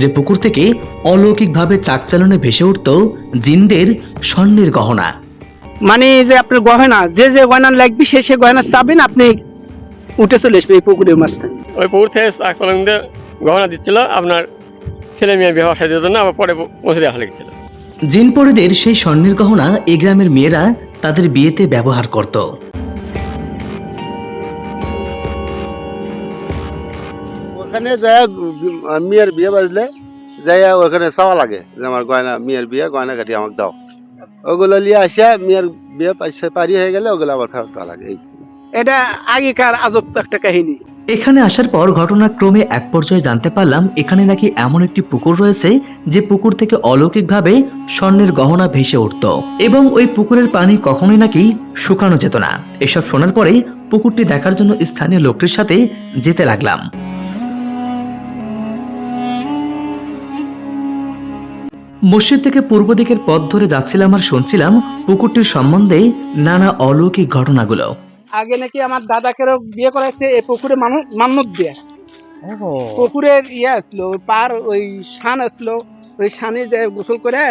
যে পুকুর থেকে অলৌকিকভাবে চাকচালনে ভেসে উঠত জিনদের স্বর্ণের গহনা। মানে এই যে আপনার গহনা যে যে গয়না লাগবে সে সে গয়না চাবেন আপনি উঠে চলে আসবে এই পুকুরের মাঝখানে। ওই পুকুর থেকে চাকচলঙ্গে গহনা দিচ্ছিল আপনার ছেলে মেয়ে বিবাহ সাজিয়ে জন্য আবার পরে পৌঁছে দেওয়া লেগেছিল। জিনপরিদের সেই স্বর্ণের গহনা এই গ্রামের মেয়েরা তাদের বিয়েতে ব্যবহার করত। ওখানে যায় মেয়ের বিয়ে বাজলে যাই ওখানে চাওয়া লাগে যে আমার গয়না মেয়ের বিয়ে গয়না কাটি আমাকে দাও। ওগুলো নিয়ে আসে মেয়ের বিয়ে পারি হয়ে গেলে ওগুলো আবার ফেরত দেওয়া লাগে। এই এটা আগেকার আজব একটা কাহিনী। এখানে আসার পর ঘটনাক্রমে এক পর্যায়ে জানতে পারলাম এখানে নাকি এমন একটি পুকুর রয়েছে যে পুকুর থেকে অলৌকিকভাবে স্বর্ণের গহনা ভেসে উঠত এবং ওই পুকুরের পানি কখনোই নাকি শুকানো যেত না। এসব শোনার পরে পুকুরটি দেখার জন্য স্থানীয় লোকটির সাথে যেতে লাগলাম। মসজিদ থেকে পূর্ব দিকের পথ ধরে যাচ্ছিলাম আর শুনছিলাম পুকুরটির সম্বন্ধে নানা অলৌকিক ঘটনাগুলো। আগে নাকি আমার দাদাকেও বিয়ে করাইছে এই পুকুরে মানুষ মান্নত দিয়ে পুকুরের ইয়ে আসলো ওই পার ওই শান আসলো ওই শানে যে গোসল করে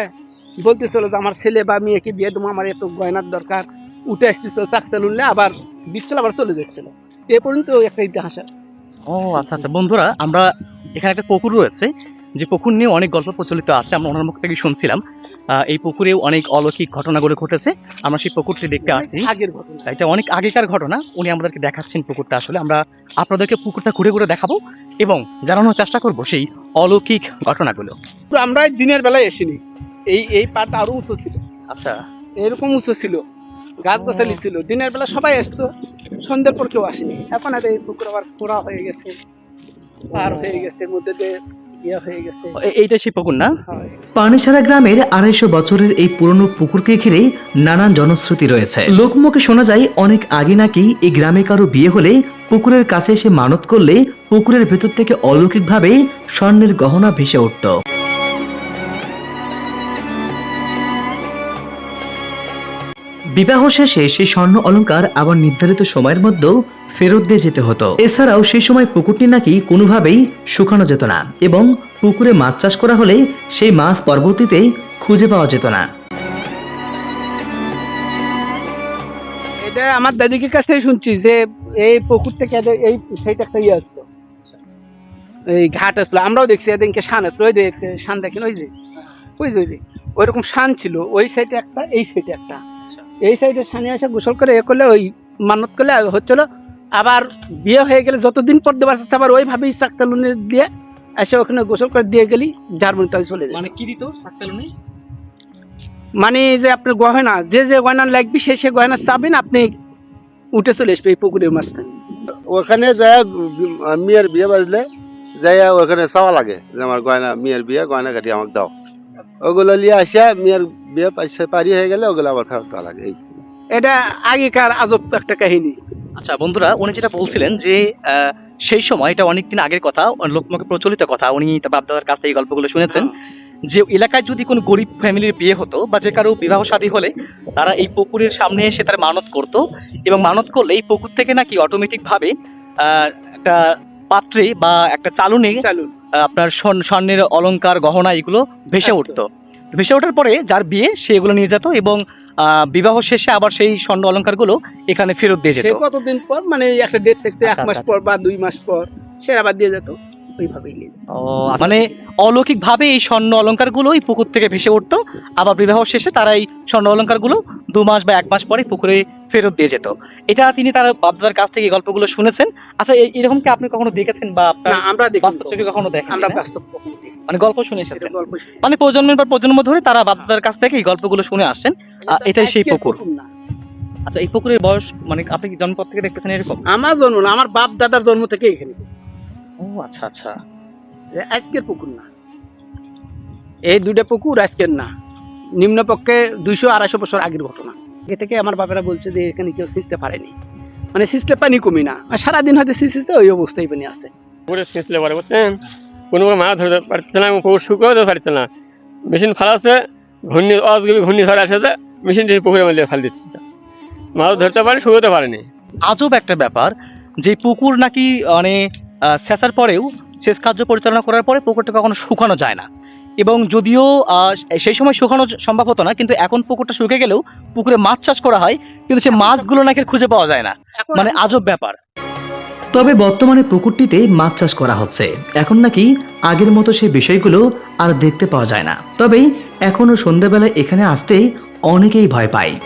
বলতেছিল যে আমার ছেলে বা মেয়েকে বিয়ে দেবো আমার এত গয়নার দরকার। উঠে আসতেছিল চাকচাল উঠলে আবার দিচ্ছিল আবার চলে যাচ্ছিল। এ পর্যন্ত একটা ইতিহাস ও আচ্ছা আচ্ছা। বন্ধুরা আমরা এখানে একটা পুকুর রয়েছে। যে পুকুর নিয়ে অনেক গল্প প্রচলিত আছে আমরা ওনার মুখ থেকে শুনছিলাম। এই পুকুরেও অনেক অলৌকিক ঘটনাগুলো ঘটেছে। আমরা সেই পুকুরটি দেখতে আসছি। আগের ঘটনা। এটা অনেক আগেকার ঘটনা। উনি আমাদেরকে দেখাচ্ছেন পুকুরটা আসলে। আমরা আপনাদেরকে পুকুরটা ঘুরে ঘুরে দেখাবো এবং জানানোর চেষ্টা করব সেই অলৌকিক ঘটনাগুলো। তো আমরা দিনের বেলায় আসিনি এই এই পাটা আরও উঁচু ছিল। আচ্ছা। এরকম উঁচু ছিল। গাছ গাছালি ছিল। দিনের বেলা সবাই আসতো। সন্ধ্যের পর কেউ আসেনি। এখন আর এই পুকুর আবার খোঁড়া হয়ে গেছে। পার হয়ে গেছে। মধ্যে দিয়ে ইয়ে হয়ে গেছে। এইটা সেই পুকুর না। পানিসারা গ্রামের আড়াইশো বছরের এই পুরনো পুকুরকে ঘিরে নানান জনশ্রুতি রয়েছে। লোকমুখে শোনা যায় অনেক আগে নাকি এই গ্রামে কারও বিয়ে হলে পুকুরের কাছে এসে মানত করলে পুকুরের ভেতর থেকে অলৌকিকভাবে স্বর্ণের গহনা ভেসে উঠত। বিবাহ শেষে সেই স্বর্ণ অলংকার আবার নির্ধারিত সময়ের মধ্যেও ফেরত দিয়ে যেতে হতো। এছাড়াও সেই সময় পুকুরটি নাকি কোনোভাবেই শুকানো যেত না এবং পুকুরে মাছ চাষ করা হলে সেই মাছ পরবর্তীতে খুঁজে পাওয়া যেত না। এটা আমার দাদিকে কাছ থেকে শুনছি যে এই পুকুর থেকে এই সেইটা একটা ইয়ে আসতো। এই ঘাট আসলো, আমরাও দেখছি এদিনকে শান আসলো, ওই যে শান দেখেন ওই যে ওই যে ওই যে, ওইরকম শান ছিল, ওই সাইডে একটা, এই সাইডে একটা। এই সাইডে শানে এসে গোসল করে এ করলে ওই মানত করলে হচ্ছিল। আবার বিয়ে হয়ে গেলে যতদিন পর দেবার আছে আবার ওইভাবেই চাকতালুনে দিয়ে এসে ওখানে গোসল করে দিয়ে গেলি জার্মানি তাই চলে যায়। মানে কি দিত সাক্তালুনি মানে যে আপনার গহনা যে যে গয়না লাগবে সে সে গয়না চাবেন আপনি উঠে চলে আসবে এই পুকুরের মাঝখানে। ওখানে যায় মেয়ের বিয়ে বাজলে যাই ওখানে চাওয়া লাগে যে আমার গয়না মেয়ের বিয়ে গয়না কাটি আমাকে দাও। ওগুলো নিয়ে আসে মেয়ের বিয়ে পারি হয়ে গেলে ওগুলো আবার ফেরত দেওয়া লাগে এই। এটা আগেকার আজব একটা কাহিনী। আচ্ছা বন্ধুরা উনি যেটা বলছিলেন যে সেই সময় এটা অনেকদিন আগের কথা লোকমুখে প্রচলিত কথা উনি বাপদাদার কাছ থেকে গল্পগুলো শুনেছেন যে এলাকায় যদি কোনো গরিব ফ্যামিলির বিয়ে হতো বা যে কারও বিবাহ শাদী হলে তারা এই পুকুরের সামনে এসে তার মানত করত এবং মানত করলে এই পুকুর থেকে নাকি অটোমেটিক ভাবে আহ, একটা পাত্রে বা একটা চালুনে চালুন। আপনার স্বর্ণের অলংকার গহনা এগুলো ভেসে উঠতো। ভেসে ওঠার পরে যার বিয়ে সে এগুলো নিয়ে যেত এবং আহ, বিবাহ শেষে আবার সেই স্বর্ণ অলংকারগুলো এখানে ফেরত দিয়ে যেত। কতদিন পর মানে একটা ডেট থাকতে এক আচ্ছা, মাস আচ্ছা, পর বা দুই মাস পর সে আবার দিয়ে যেত। ওইভাবেই ও, মানে অলৌকিক ভাবে এই স্বর্ণ এই পুকুর থেকে ভেসে উঠতো আবার বিবাহ শেষে তারা এই স্বর্ণ দু মাস বা এক মাস পরে পুকুরে ফেরত দিয়ে যেত। এটা তিনি তার বাপদাদার কাছ থেকে গল্পগুলো শুনেছেন। আচ্ছা এরকম কি আপনি কখনো দেখেছেন বা আপনার আমরা দেখি বাস্তব চোখে কখনো দেখেন আমরা বাস্তব। মানে গল্প শুনে এসেছেন। মানে প্রজন্মের পর প্রজন্ম ধরে তারা বাপদাদার কাছ থেকে এই গল্পগুলো শুনে আসছেন এটাই সেই পুকুর। আচ্ছা এই পুকুরের বয়স মানে আপনি কি জন্ম থেকে দেখতেছেন এরকম? আমার জন্ম না আমার বাপ দাদার জন্ম থেকে এখানে। ও আচ্ছা আচ্ছা। আজকের পুকুর না। এই দুইটা পুকুর আজকের না। নিম্নপক্ষে দুইশো আড়াইশো বছর আগের ঘটনা। আগে থেকে আমার বাবারা বলছে যে এখানে কেউ সিঁচতে পারেনি। মানে সিঁচলে পানি কমে না। আর সারাদিন হয়তো ওই অবস্থায় পানি আছে। পুকুরে ছিঁচলে পরে বুঝছেন? কোনো মাছ ধরতে পারছে না পুকুর পারছে না। মেশিন ফালাচ্ছে ঘূর্ণি ঝড় আসে মেশিন পুকুরে ফেল দিচ্ছে। মাছ ধরতে পারে শুকোতে পারেনি। আজব একটা ব্যাপার যে পুকুর নাকি মানে আহ, সেচার পরেও সেচ কার্য পরিচালনা করার পরে পুকুরটা কখনো শুকানো যায় না। এবং যদিও আহ, সেই সময় শুকানো সম্ভব হতো না কিন্তু এখন পুকুরটা শুকে গেলেও পুকুরে মাছ চাষ করা হয় কিন্তু সে মাছগুলো নাকি আর খুঁজে পাওয়া যায় না। মানে আজব ব্যাপার। তবে বর্তমানে পুকুরটিতে মাছ চাষ করা হচ্ছে। এখন নাকি আগের মতো সেই বিষয়গুলো আর দেখতে পাওয়া যায় না। তবে এখনও সন্ধ্যাবেলায় এখানে আসতে অনেকেই ভয় পায়।